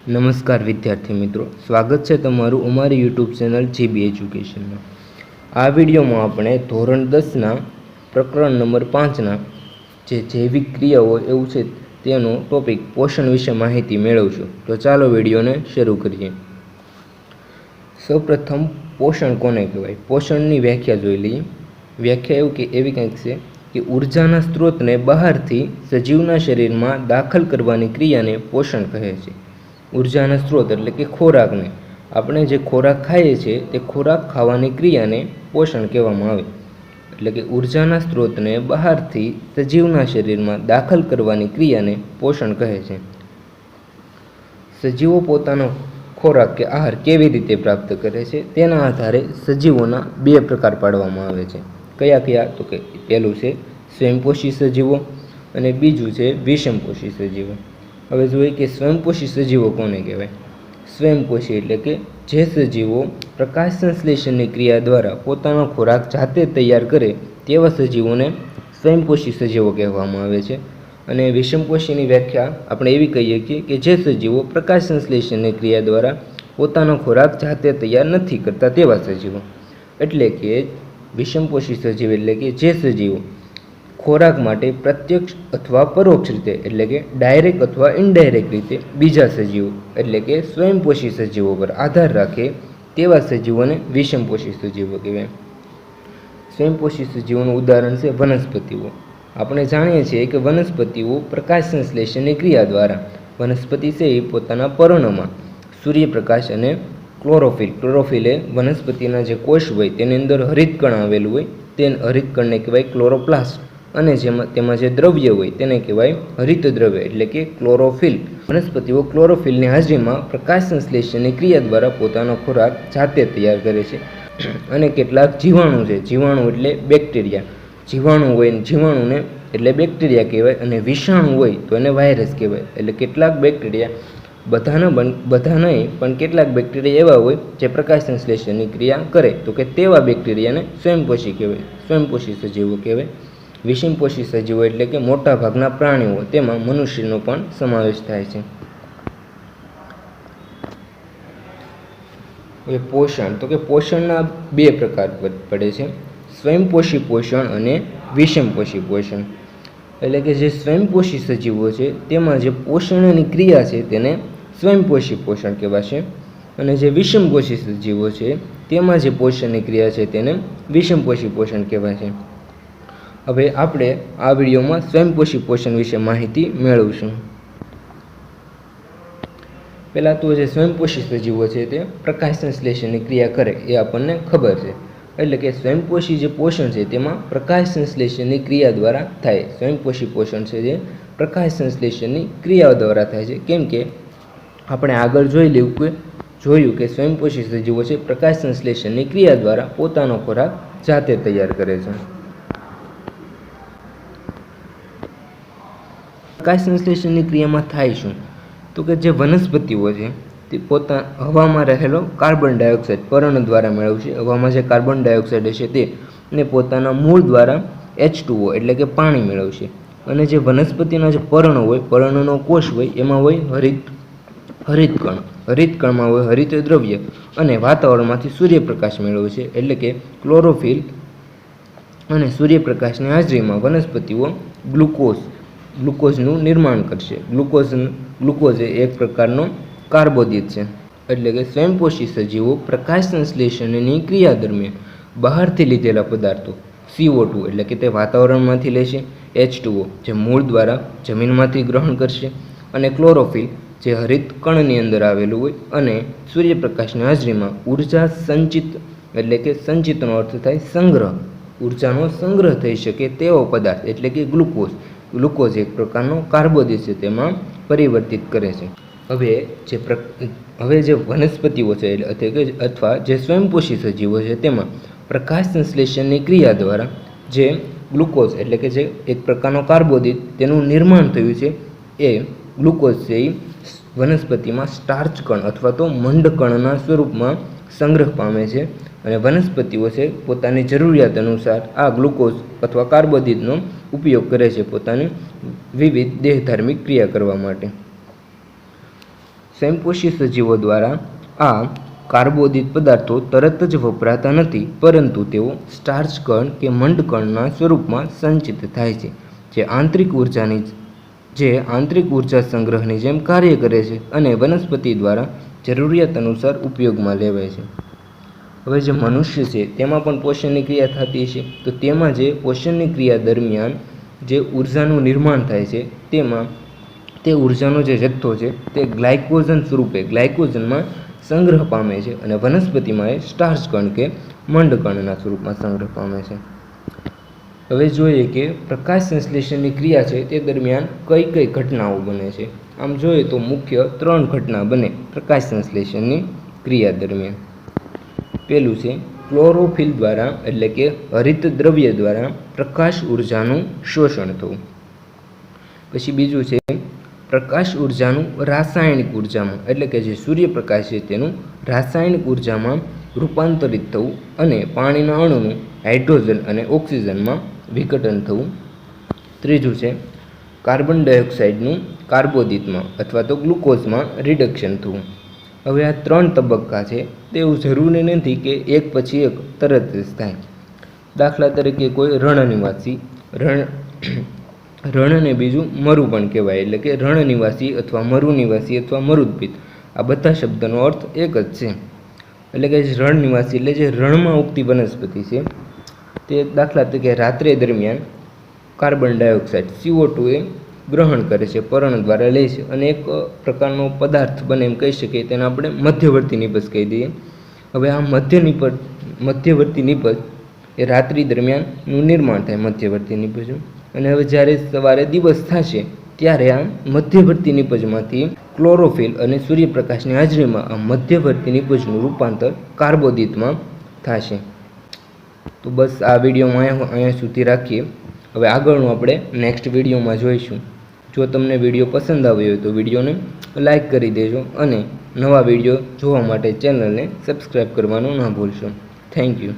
નમસ્કાર વિદ્યાર્થી મિત્રો. સ્વાગત છે તમારું અમારી યુટ્યુબ ચેનલ જીબી એજ્યુકેશનમાં આ વિડીયોમાં આપણે ધોરણ દસના પ્રકરણ નંબર પાંચના જે જૈવિક ક્રિયાઓ એવું છે તેનો ટોપિક પોષણ વિશે માહિતી મેળવશું. તો ચાલો વિડીયોને શરૂ કરીએ. સૌપ્રથમ પોષણ કોને કહેવાય? પોષણની વ્યાખ્યા જોઈ લઈએ. વ્યાખ્યા એવું કે એવી કંઈક છે કે ઉર્જાના સ્ત્રોતને બહારથી સજીવના શરીરમાં દાખલ કરવાની ક્રિયાને પોષણ કહે છે. ઉર્જાના સ્ત્રોત એટલે કે ખોરાકને. આપણે જે ખોરાક ખાઈએ છીએ તે ખોરાક ખાવાની ક્રિયાને પોષણ કહેવામાં આવે. એટલે કે ઉર્જાના સ્ત્રોતને બહારથી સજીવના શરીરમાં દાખલ કરવાની ક્રિયાને પોષણ કહે છે. સજીવો પોતાનો ખોરાક કે આહાર કેવી રીતે પ્રાપ્ત કરે છે તેના આધારે સજીવોના બે પ્રકાર પાડવામાં આવે છે. કયા કયા? તો કે પહેલું છે સ્વયંપોષી સજીવો અને બીજું છે વિષમપોષી સજીવો. હવે જોઈએ કે સ્વયંપોષી સજીવો કોને કહેવાય? સ્વયંપોષી એટલે કે જે સજીવો પ્રકાશ સંશ્લેષણની ક્રિયા દ્વારા પોતાનો ખોરાક જાતે તૈયાર કરે તેવા સજીવોને સ્વયંપોષી સજીવો કહેવામાં આવે છે. અને વિષમપોષીની વ્યાખ્યા આપણે એવી કહીએ છીએ કે જે સજીવો પ્રકાશ સંશ્લેષણની ક્રિયા દ્વારા પોતાનો ખોરાક જાતે તૈયાર નથી કરતા તેવા સજીવો. એટલે કે વિષમપોષી સજીવ એટલે કે જે સજીવો ખોરાક માટે પ્રત્યક્ષ અથવા પરોક્ષ રીતે, એટલે કે ડાયરેક્ટ અથવા ઇનડાયરેક્ટ રીતે બીજા સજીવો, એટલે કે સ્વયંપોષી સજીવો પર આધાર રાખે તેવા સજીવોને વિષમપોષી સજીવો કહેવાય. સ્વયંપોષી સજીવોનું ઉદાહરણ છે વનસ્પતિઓ. આપણે જાણીએ છીએ કે વનસ્પતિઓ પ્રકાશ સંશ્લેષણની ક્રિયા દ્વારા વનસ્પતિ છે એ પોતાના પર્ણમાં સૂર્યપ્રકાશ અને ક્લોરોફિલ ક્લોરોફિલ એ વનસ્પતિના જે કોષ હોય તેની અંદર હરિતકણ આવેલું હોય તે હરિતકણને કહેવાય ક્લોરોપ્લાસ્ટ. અને જેમાં, તેમાં જે દ્રવ્ય હોય તેને કહેવાય હરિત દ્રવ્ય એટલે કે ક્લોરોફિલ વનસ્પતિઓ ક્લોરોફિલની હાજરીમાં પ્રકાશ સંશ્લેષણની ક્રિયા દ્વારા પોતાનો ખોરાક જાતે તૈયાર કરે છે. અને કેટલાક જીવાણુ છે. જીવાણુ એટલે બેક્ટેરિયા. જીવાણુ હોય જીવાણુને એટલે બેક્ટેરિયા કહેવાય અને વિષાણુ હોય તો એને વાયરસ કહેવાય. એટલે કેટલાક બેક્ટેરિયા બધાના બન, બધા નહીં, પણ કેટલાક બેક્ટેરિયા એવા હોય જે પ્રકાશ સંશ્લેષણની ક્રિયા કરે. તો કે તેવા બેક્ટેરિયાને સ્વયંપોષી કહેવાય. સ્વયંપોષી સજીવો કહેવાય. વિષમપોષી સજીવો એટલે કે મોટા ભાગના પ્રાણીઓ, તેમાં મનુષ્યનો પણ સમાવેશ થાય છે. એ પોષણ, તો કે પોષણના બે પ્રકાર પડે છે. સ્વયંપોષી પોષણ અને વિષમપોષી પોષણ. એટલે કે જે સ્વયંપોષી સજીવો છે, તેમાં જે પોષણની ક્રિયા છે, તેને સ્વયંપોષી પોષણ કહેવાશે. અને જે વિષમપોષી સજીવો છે, તેમાં જે પોષણની ક્રિયા છે, તેને વિષમપોષી પોષણ કહેવાય છે હવે આપણે આ વિડીયોમાં સ્વયંપોષી પોષણ વિશે માહિતી મેળવશું. પહેલાં તો જે સ્વયંપોષી સજીવો છે તે પ્રકાશ સંશ્લેષણની ક્રિયા કરે એ આપણને ખબર છે. એટલે કે સ્વયંપોષી જે પોષણ છે તેમાં પ્રકાશ સંશ્લેષણની ક્રિયા દ્વારા થાય. સ્વયંપોષી પોષણ છે જે પ્રકાશ સંશ્લેષણની ક્રિયા દ્વારા થાય છે. કેમ કે આપણે આગળ જોઈ લેવું કે જોયું કે સ્વયંપોષી સજીવો છે પ્રકાશ સંશ્લેષણની ક્રિયા દ્વારા પોતાનો ખોરાક જાતે તૈયાર કરે છે. પ્રકાશ સંશ્લેષણની ક્રિયામાં થાય શું? તો કે જે વનસ્પતિઓ છે, તે પોતા હવામાં રહેલો કાર્બન ડાયોક્સાઇડ પર્ણ દ્વારા મેળવશે. હવામાં જે કાર્બન ડાયોક્સાઇડ હશે તે ને પોતાના મૂળ દ્વારા એચ ટુઓ એટલે કે પાણી મેળવશે. અને જે વનસ્પતિના જે પર્ણ હોય, પર્ણનો કોષ હોય, એમાં હોય હરિત, હરિતકણ. હરિતકણમાં હોય હરિત દ્રવ્ય અને વાતાવરણમાંથી સૂર્યપ્રકાશ મેળવશે એટલે કે ક્લોરોફિલ. અને સૂર્યપ્રકાશની હાજરીમાં વનસ્પતિઓ ગ્લુકોઝ ગ્લુકોઝનું નિર્માણ કરશે. ગ્લુકોઝ ગ્લુકોઝ એ એક પ્રકારનો કાર્બોદિત છે. એટલે કે સ્વયંપોષી સજીવો પ્રકાશ સંશ્લેષણની ક્રિયા દરમિયાન બહારથી લીધેલા પદાર્થો સીઓ ટુ એટલે કે તે વાતાવરણમાંથી લેશે એચ ટુઓ જે મૂળ દ્વારા જમીનમાંથી ગ્રહણ કરશે, અને ક્લોરોફિલ જે હરિત કણની અંદર આવેલું હોય, અને સૂર્યપ્રકાશની હાજરીમાં ઊર્જા સંચિત, એટલે કે સંચિતનો અર્થ થાય સંગ્રહ. ઉર્જાનો સંગ્રહ થઈ શકે તેવો પદાર્થ, એટલે કે ગ્લુકોઝ. ગ્લુકોઝ એક પ્રકારનો કાર્બોદિત છે, તેમાં પરિવર્તિત કરે છે. હવે જે પ્ર, હવે જે વનસ્પતિઓ છે, એટલે કે અથવા જે સ્વયંપોષી સજીવો છે, તેમાં પ્રકાશ સંશ્લેષણની ક્રિયા દ્વારા જે ગ્લુકોઝ, એટલે કે જે એક પ્રકારનો કાર્બોદિત તેનું નિર્માણ થયું છે, એ ગ્લુકોઝ છે એ વનસ્પતિમાં સ્ટાર્ચ કણ અથવા તો મંડકણના સ્વરૂપમાં સંગ્રહ પામે છે. અને વનસ્પતિઓ છે, પોતાની જરૂરિયાત અનુસાર આ ગ્લુકોઝ અથવા કાર્બોદિતનો ઉપયોગ કરે છે પોતાની વિવિધ દેહધાર્મિક ક્રિયા કરવા માટે. સ્વયંપોષી સજીવો દ્વારા આ કાર્બોદિત પદાર્થો તરત જ વપરાતા નથી, પરંતુ તેઓ સ્ટાર્ચ કણ કે મંડકણના સ્વરૂપમાં સંચિત થાય છે, જે આંતરિક ઉર્જાની જે આંતરિક ઊર્જા સંગ્રહની જેમ કાર્ય કરે છે અને વનસ્પતિ દ્વારા જરૂરિયાત અનુસાર ઉપયોગમાં લેવાય છે. હવે જે મનુષ્ય છે, તેમાં પણ પોષણની ક્રિયા થતી છે. તો તેમાં જે પોષણની ક્રિયા દરમિયાન જે ઉર્જાનું નિર્માણ થાય છે, તેમાં તે ઉર્જાનો જે જથ્થો છે, તે ગ્લાયકોઝન સ્વરૂપે, ગ્લાયકોઝનમાં સંગ્રહ પામે છે અને વનસ્પતિમાં એ સ્ટાર્ચ કણ કે મંડકણના સ્વરૂપમાં સંગ્રહ પામે છે. હવે જોઈએ કે પ્રકાશ સંશ્લેષણની ક્રિયા છે, તે દરમિયાન કઈ કઈ ઘટનાઓ બને છે? આમ જોઈએ તો મુખ્ય ત્રણ ઘટના બને પ્રકાશ સંશ્લેષણની ક્રિયા દરમિયાન. પહેલું છે. ક્લોરોફિલ દ્વારા એટલે કે હરિત દ્રવ્ય દ્વારા પ્રકાશ ઉર્જાનું શોષણ થવું. પછી બીજું છે, પ્રકાશ ઉર્જાનું રાસાયણિક ઉર્જામાં એટલે કે જે સૂર્યપ્રકાશ છે તેનું રાસાયણિક ઉર્જામાં રૂપાંતરિત થવું અને પાણીના અણુનું હાઇડ્રોજન અને ઓક્સિજનમાં વિઘટન થવું. ત્રીજું છે, કાર્બન ડાયોક્સાઇડનું કાર્બોદિતમાં અથવા તો ગ્લુકોઝમાં રિડક્શન થવું. હવે આ ત્રણ તબક્કા છે તે એવું જરૂરી નથી કે એક પછી એક તરત જ થાય. દાખલા તરીકે કોઈ રણનિવાસી, રણ રણને બીજું મરુ પણ કહેવાય, એટલે કે રણનિવાસી અથવા મરુ નિવાસી અથવા મરુદ્ભિત. આ બધા શબ્દનો અર્થ એક જ છે. એટલે કે રણનિવાસી એટલે જે રણમાં ઉગતી વનસ્પતિ છે, તે દાખલા તરીકે રાત્રે દરમિયાન કાર્બન ડાયોક્સાઇડ સીઓ ટુ એ ગ્રહણ કરે છે, પરણ દ્વારા લે છે અને એક પ્રકારનો પદાર્થ બને એમ કહી શકીએ તેને આપણે મધ્યવર્તી નિપજ કહી દઈએ. હવે આ મધ્ય નિપજ મધ્યવર્તી નિપજ એ રાત્રિ દરમિયાનનું નિર્માણ થાય મધ્યવર્તી નિપજનું અને હવે જ્યારે સવારે દિવસ થશે, ત્યારે આ મધ્યવર્તી નિપજમાંથી ક્લોરોફિલ અને સૂર્યપ્રકાશની હાજરીમાં આ મધ્યવર્તી નિપજનું રૂપાંતર કાર્બોદિતમાં થશે. તો બસ આ વિડીયોમાં અહીંયા સુધી રાખીએ. હવે આગળનું આપણે નેક્સ્ટ વિડીયોમાં જોઈશું. જો તમને વીડિયો પસંદ આવ્યો હોય તો વિડીયોને લાઇક કરી દેજો અને નવા વીડિયો જોવા માટે ચેનલને સબસ્ક્રાઈબ કરવાનું ન ભૂલશો. Thank you